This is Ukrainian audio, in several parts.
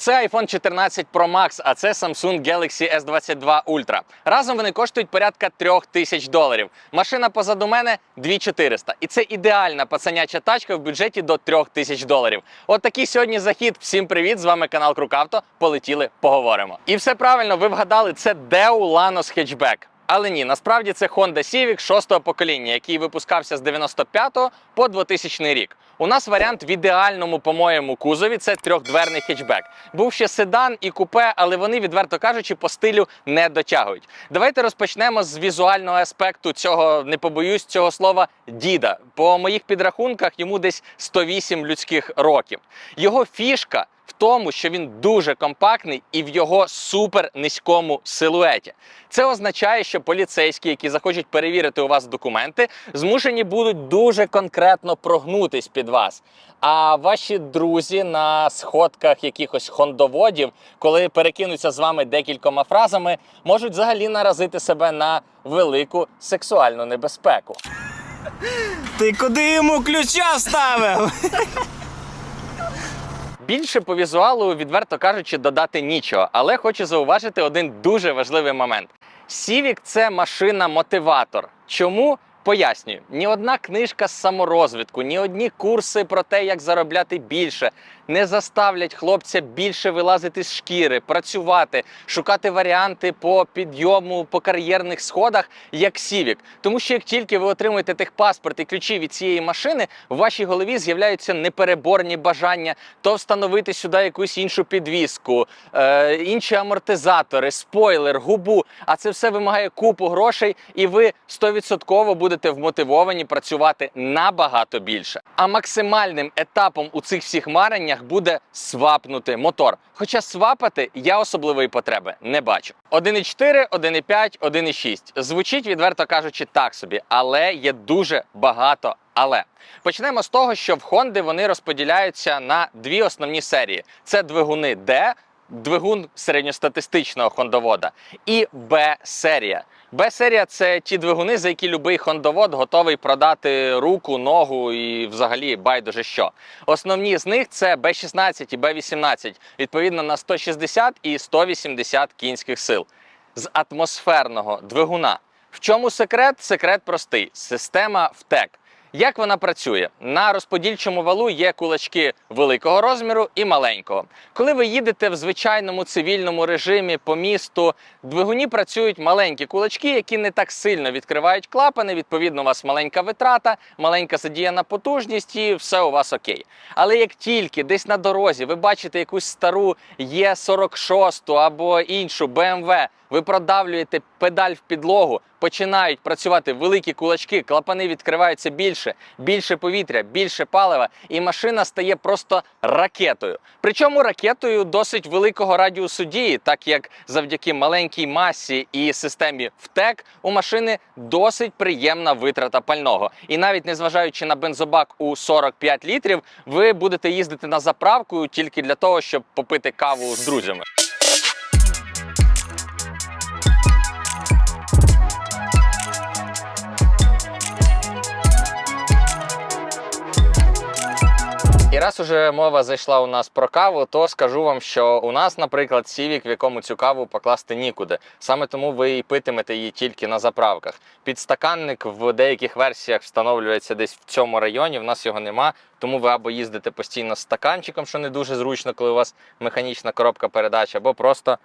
Це iPhone 14 Pro Max, а це Samsung Galaxy S22 Ultra. Разом вони коштують порядка 3000 тисяч доларів. Машина позаду мене 2400. І це ідеальна пацаняча тачка в бюджеті до 3000 тисяч доларів. От такий сьогодні захід. Всім привіт! З вами канал Крукавто. Полетіли, поговоримо. І все правильно, ви вгадали, це Deo Lanos Hatchback. Але ні, насправді це Honda Civic 6-го покоління, який випускався з 95 по 2000 рік. У нас варіант в ідеальному, по-моєму, кузові це трьохдверний хетчбек. Був ще седан і купе, але вони, відверто кажучи, по стилю не дотягують. Давайте розпочнемо з візуального аспекту цього, не побоюсь цього слова, діда. По моїх підрахунках йому десь 108 людських років. Його фішка в тому, що він дуже компактний і в його супер низькому силуеті. Це означає, що поліцейські, які захочуть перевірити у вас документи, змушені будуть дуже конкретно прогнутись під вас. А ваші друзі на сходках якихось хондоводів, коли перекинуться з вами декількома фразами, можуть взагалі наразити себе на велику сексуальну небезпеку. Ти куди йому ключа ставив? Більше по візуалу, відверто кажучи, додати нічого, але хочу зауважити один дуже важливий момент. Civic – це машина-мотиватор. Чому? Пояснюю, ні одна книжка з саморозвитку, ні одні курси про те, як заробляти більше, не заставлять хлопця більше вилазити з шкіри, працювати, шукати варіанти по підйому по кар'єрних сходах, як Civic. Тому що як тільки ви отримуєте техпаспорт і ключі від цієї машини, в вашій голові з'являються непереборні бажання то встановити сюди якусь іншу підвіску, е, інші амортизатори, спойлер, губу. А це все вимагає купу грошей, і ви 100% будете вмотивовані працювати набагато більше. А максимальним етапом у цих всіх мареннях буде свапнути мотор. Хоча свапати я особливої потреби не бачу. 1,4, 1,5, 1,6. Звучить, відверто кажучи, так собі, але є дуже багато. Але почнемо з того, що в Honda вони розподіляються на дві основні серії: це двигуни D, двигун середньостатистичного хондовода, і Б-серія. Б-серія це ті двигуни, за які будь-який хондовод готовий продати руку, ногу і взагалі байдуже що. Основні з них це Б-16 і Б-18, відповідно на 160 і 180 кінських сил з атмосферного двигуна. В чому секрет? Секрет простий: система ВТЕК. Як вона працює? На розподільчому валу є кулачки великого розміру і маленького. Коли ви їдете в звичайному цивільному режимі по місту, двигуні працюють маленькі кулачки, які не так сильно відкривають клапани. Відповідно, у вас маленька витрата, маленька задіяна потужність, і все у вас окей. Але як тільки десь на дорозі ви бачите якусь стару Є46 або іншу BMW, ви продавлюєте педаль в підлогу, починають працювати великі кулачки, клапани відкриваються більше, більше повітря, більше палива, і машина стає просто ракетою. Причому ракетою досить великого радіусу дії, так як завдяки маленькій масі і системі ВТЕК у машини досить приємна витрата пального. І навіть незважаючи на бензобак у 45 літрів, ви будете їздити на заправку тільки для того, щоб попити каву з друзями. І раз уже мова зайшла у нас про каву, то скажу вам, що у нас, наприклад, сівік, в якому цю каву покласти нікуди. Саме тому ви і питимете її тільки на заправках. Підстаканник в деяких версіях встановлюється десь в цьому районі. В нас його нема. Тому ви або їздите постійно з стаканчиком, що не дуже зручно, коли у вас механічна коробка передач, або просто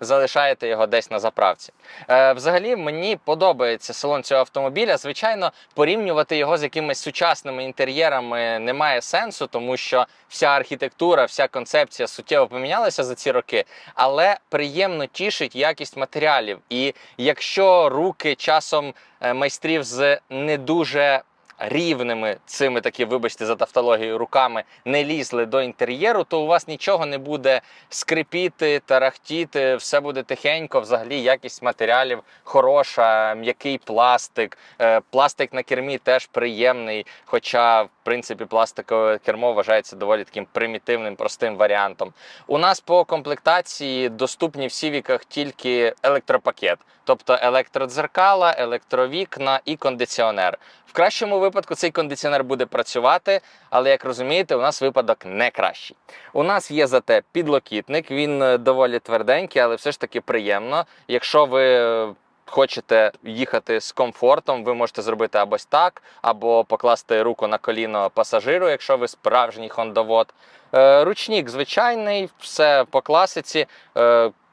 залишаєте його десь на заправці. Е, взагалі, мені подобається салон цього автомобіля. Звичайно, порівнювати його з якимись сучасними інтер'єрами немає сенсу, тому що вся архітектура, вся концепція суттєво помінялася за ці роки, але приємно тішить якість матеріалів. І якщо руки часом е, майстрів з не дуже рівними цими такі, вибачте, за тавтологію, руками не лізли до інтер'єру, то у вас нічого не буде скрипіти, тарахтіти, все буде тихенько. Взагалі, якість матеріалів хороша, м'який пластик. Е, Пластик на кермі теж приємний. Хоча, в принципі, пластикове кермо вважається доволі таким примітивним, простим варіантом. У нас по комплектації доступні в сівіках тільки електропакет, тобто електродзеркала, електровікна і кондиціонер. В кращому випадку випадку цей кондиціонер буде працювати, але як розумієте, у нас випадок не кращий. У нас є зате підлокітник, він е, доволі тверденький, але все ж таки приємно. Якщо ви е, хочете їхати з комфортом, ви можете зробити або так, або покласти руку на коліно пасажиру, якщо ви справжній хондовод. Е, Ручник звичайний, все по класиці.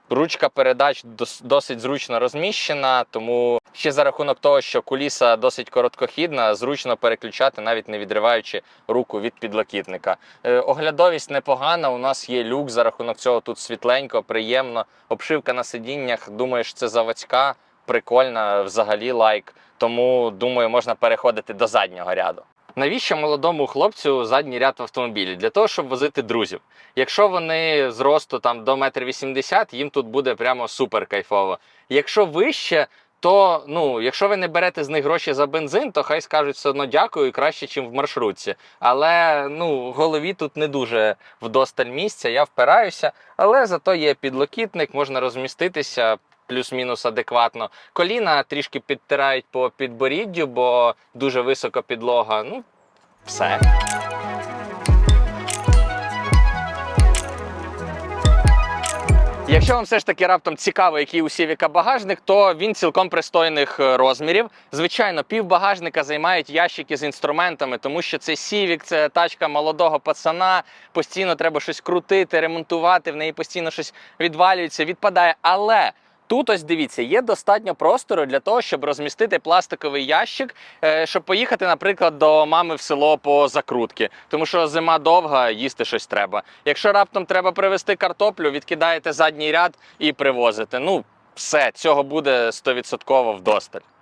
Ручка передач дос- досить зручно розміщена, тому ще за рахунок того, що куліса досить короткохідна, зручно переключати, навіть не відриваючи руку від підлокітника. Е, Оглядовість непогана. У нас є люк. За рахунок цього тут світленько, приємно. Обшивка на сидіннях. Думаєш, це заводська, прикольна, взагалі лайк. Тому думаю, можна переходити до заднього ряду. Навіщо молодому хлопцю задній ряд в автомобілі? Для того, щоб возити друзів. Якщо вони зросту там до 1,80 м, їм тут буде прямо супер кайфово. Якщо вище, то ну, якщо ви не берете з них гроші за бензин, то хай скажуть все одно дякую краще, ніж в маршрутці. Але ну, голові тут не дуже вдосталь місця, я впираюся, але зато є підлокітник, можна розміститися. Плюс-мінус адекватно. Коліна трішки підтирають по підборіддю, бо дуже висока підлога. Ну, все. Якщо вам все ж таки раптом цікаво, який у Сівіка багажник, то він цілком пристойних е, розмірів. Звичайно, пів багажника займають ящики з інструментами, тому що це Сівік, це тачка молодого пацана. Постійно треба щось крутити, ремонтувати. В неї постійно щось відвалюється, відпадає. Але Тут ось дивіться, є достатньо простору для того, щоб розмістити пластиковий ящик, е, щоб поїхати, наприклад, до мами в село по закрутки, тому що зима довга, їсти щось треба. Якщо раптом треба привезти картоплю, відкидаєте задній ряд і привозите. Ну, все, цього буде 100% вдосталь.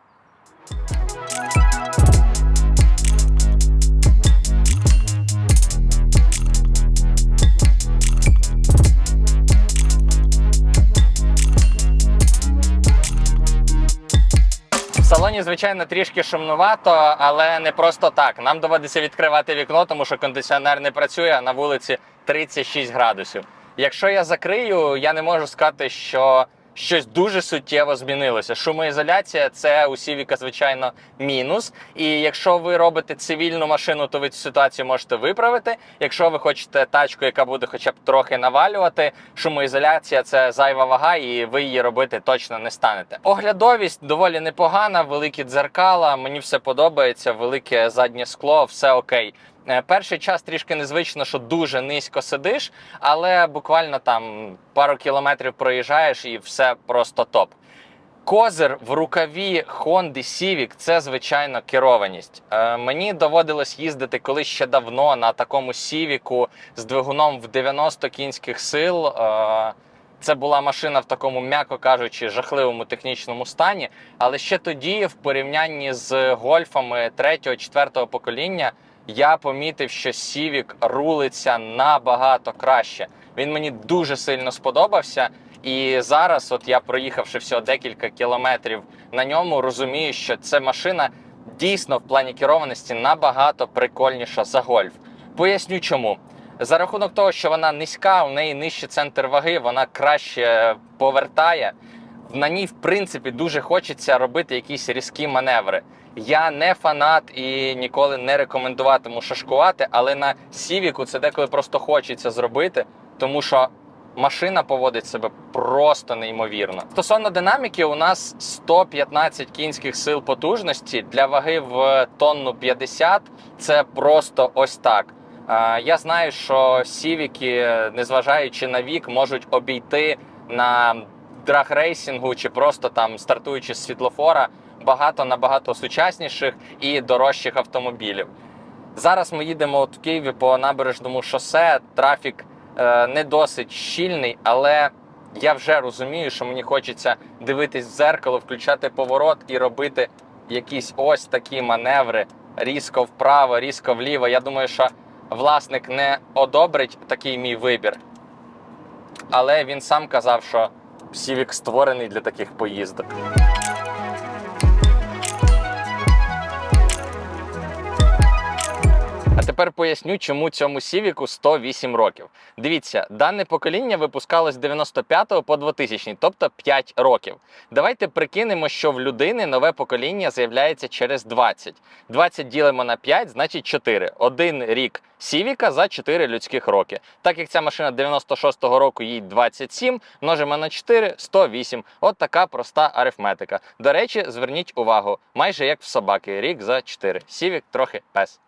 В звичайно, трішки шумнувато, але не просто так. Нам доводиться відкривати вікно, тому що кондиціонер не працює, а на вулиці 36 градусів. Якщо я закрию, я не можу сказати, що щось дуже суттєво змінилося. Шумоізоляція це у Сівіка, звичайно, мінус. І якщо ви робите цивільну машину, то ви цю ситуацію можете виправити. Якщо ви хочете тачку, яка буде хоча б трохи навалювати, шумоізоляція це зайва вага, і ви її робити точно не станете. Оглядовість доволі непогана, великі дзеркала. Мені все подобається, велике заднє скло, все окей. Е, Перший час трішки незвично, що дуже низько сидиш, але буквально там пару кілометрів проїжджаєш і все просто топ. Козир в рукаві Honda Civic – це звичайно керованість. Е, мені доводилось їздити колись ще давно на такому Civic з двигуном в 90 кінських сил. Е, це була машина в такому, м'яко кажучи, жахливому технічному стані. Але ще тоді, в порівнянні з гольфами 3-4 покоління, я помітив, що Civic рулиться набагато краще. Він мені дуже сильно сподобався. І зараз, от я проїхавши всього декілька кілометрів на ньому, розумію, що ця машина дійсно в плані керованості набагато прикольніша за гольф. Поясню чому. За рахунок того, що вона низька, у неї нижчий центр ваги, вона краще повертає. На ній, в принципі, дуже хочеться робити якісь різкі маневри. Я не фанат і ніколи не рекомендуватиму шашкувати, але на Сівіку це деколи просто хочеться зробити, тому що машина поводить себе просто неймовірно. Стосовно динаміки, у нас 115 кінських сил потужності для ваги в тонну 50 це просто ось так. Я знаю, що сівіки, незважаючи на вік, можуть обійти на драгрейсингу чи просто там стартуючи з світлофора багато набагато сучасніших і дорожчих автомобілів. Зараз ми їдемо от в Києві по набережному шосе. Трафік е, не досить щільний, але я вже розумію, що мені хочеться дивитись в зеркало, включати поворот і робити якісь ось такі маневри різко вправо, різко вліво. Я думаю, що власник не одобрить такий мій вибір. Але він сам казав, що Сівік створений для таких поїздок. Тепер поясню, чому цьому Сівіку 108 років. Дивіться, дане покоління випускалось з 95 по 2000, тобто 5 років. Давайте прикинемо, що в людини нове покоління з'являється через 20. 20 ділимо на 5, значить 4. Один рік Сівіка за 4 людських роки. Так як ця машина 96-го року, їй 27, множимо на 4 108. От така проста арифметика. До речі, зверніть увагу, майже як в собаки, рік за 4. Сівік трохи пес.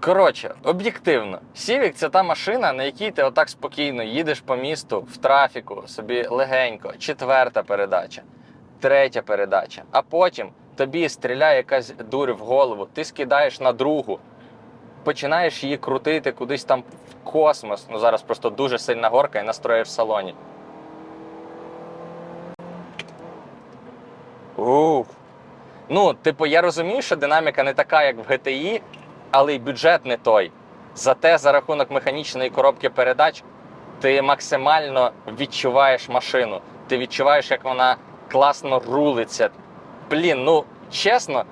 Коротше, об'єктивно, Сівік це та машина, на якій ти отак спокійно їдеш по місту в трафіку, собі легенько, четверта передача, третя передача, а потім тобі стріляє якась дурь в голову, ти скидаєш на другу, починаєш її крутити кудись там в космос. Ну зараз просто дуже сильна горка і настроїш в салоні. Ух. Ну, типу, я розумію, що динаміка не така, як в GTI, але й бюджет не той. Зате за рахунок механічної коробки передач ти максимально відчуваєш машину. Ти відчуваєш, як вона класно рулиться. Блін, ну чесно,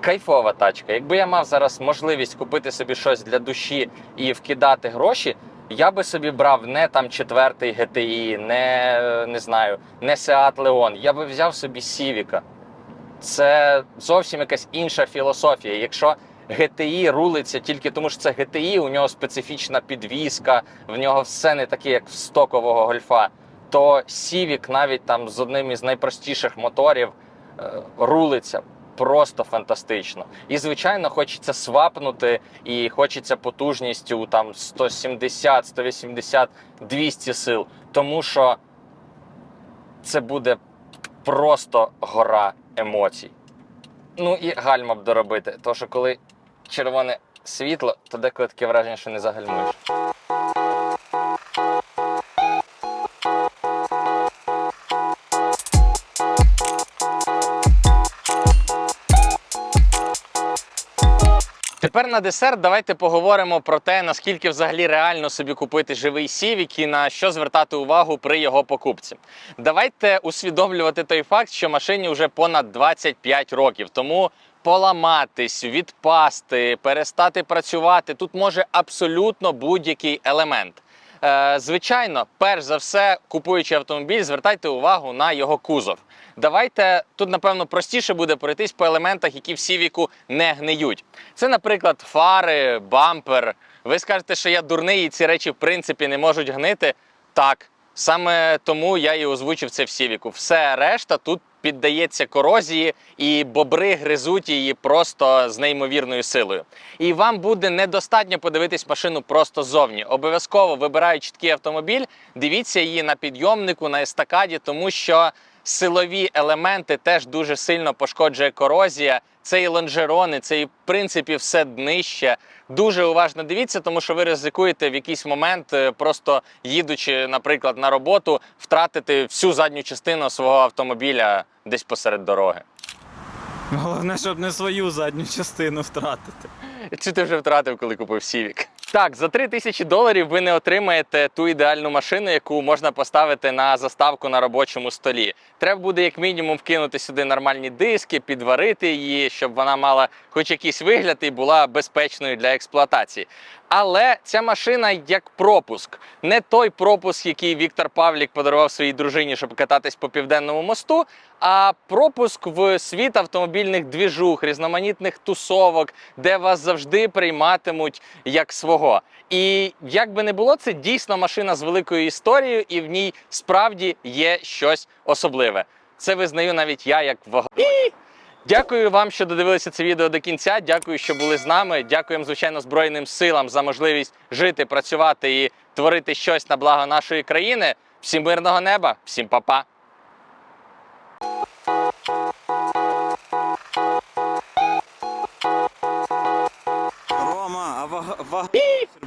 кайфова тачка. Якби я мав зараз можливість купити собі щось для душі і вкидати гроші, я би собі брав не там четвертий GTI, не, не знаю, не Seat Leon. Я би взяв собі Сівіка. Це зовсім якась інша філософія. Якщо GTI рулиться тільки тому, що це GTI, у нього специфічна підвізка, в нього все не таке, як в стокового гольфа, то Civic навіть там з одним із найпростіших моторів е, рулиться просто фантастично. І, звичайно, хочеться свапнути, і хочеться потужністю там 170, 180, 200 сил, тому що це буде просто гора емоцій. Ну і гальма б доробити. Тому що коли червоне світло, то деколи таке враження, що не загальмуєш. Тепер на десерт давайте поговоримо про те, наскільки взагалі реально собі купити живий сівік і на що звертати увагу при його покупці. Давайте усвідомлювати той факт, що машині вже понад 25 років, тому поламатись, відпасти, перестати працювати тут може абсолютно будь-який елемент. Е, звичайно, перш за все, купуючи автомобіль, звертайте увагу на його кузов. Давайте тут, напевно, простіше буде пройтись по елементах, які в Сівіку не гниють. Це, наприклад, фари, бампер. Ви скажете, що я дурний і ці речі в принципі не можуть гнити. Так, саме тому я і озвучив це в Сівіку. Все решта тут піддається корозії, і бобри гризуть її просто з неймовірною силою. І вам буде недостатньо подивитись машину просто ззовні. Обов'язково вибираючи такий автомобіль, дивіться її на підйомнику, на естакаді, тому що силові елементи теж дуже сильно пошкоджує корозія. Це і лонжерони, це і в принципі все днище. Дуже уважно дивіться, тому що ви ризикуєте в якийсь момент, е, просто їдучи, наприклад, на роботу, втратити всю задню частину свого автомобіля десь посеред дороги. Головне, щоб не свою задню частину втратити. Чи ти вже втратив, коли купив Сівік? Так, за 3 тисячі доларів ви не отримаєте ту ідеальну машину, яку можна поставити на заставку на робочому столі. Треба буде як мінімум вкинути сюди нормальні диски, підварити її, щоб вона мала хоч якийсь вигляд і була безпечною для експлуатації. Але ця машина як пропуск, не той пропуск, який Віктор Павлік подарував своїй дружині, щоб кататись по південному мосту, а пропуск в світ автомобільних двіжух, різноманітних тусовок, де вас завжди прийматимуть як свого. І як би не було, це дійсно машина з великою історією, і в ній справді є щось особливе. Це визнаю навіть я як вага. Дякую вам, що додивилися це відео до кінця. Дякую, що були з нами. Дякуємо, звичайно, Збройним силам за можливість жити, працювати і творити щось на благо нашої країни. Всім мирного неба, всім па-па. Вага, вага...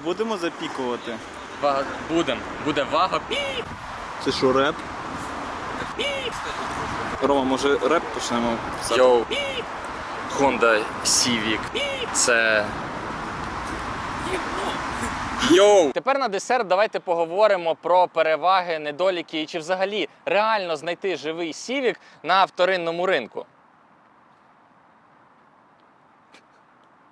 будемо запікувати. Вага Будем. Буде вага. Це що, реп? Рома, може реп почнемо? Йоу. Honda Civic. Це. Йоу! Тепер на десерт давайте поговоримо про переваги, недоліки і чи взагалі реально знайти живий Civic на вторинному ринку.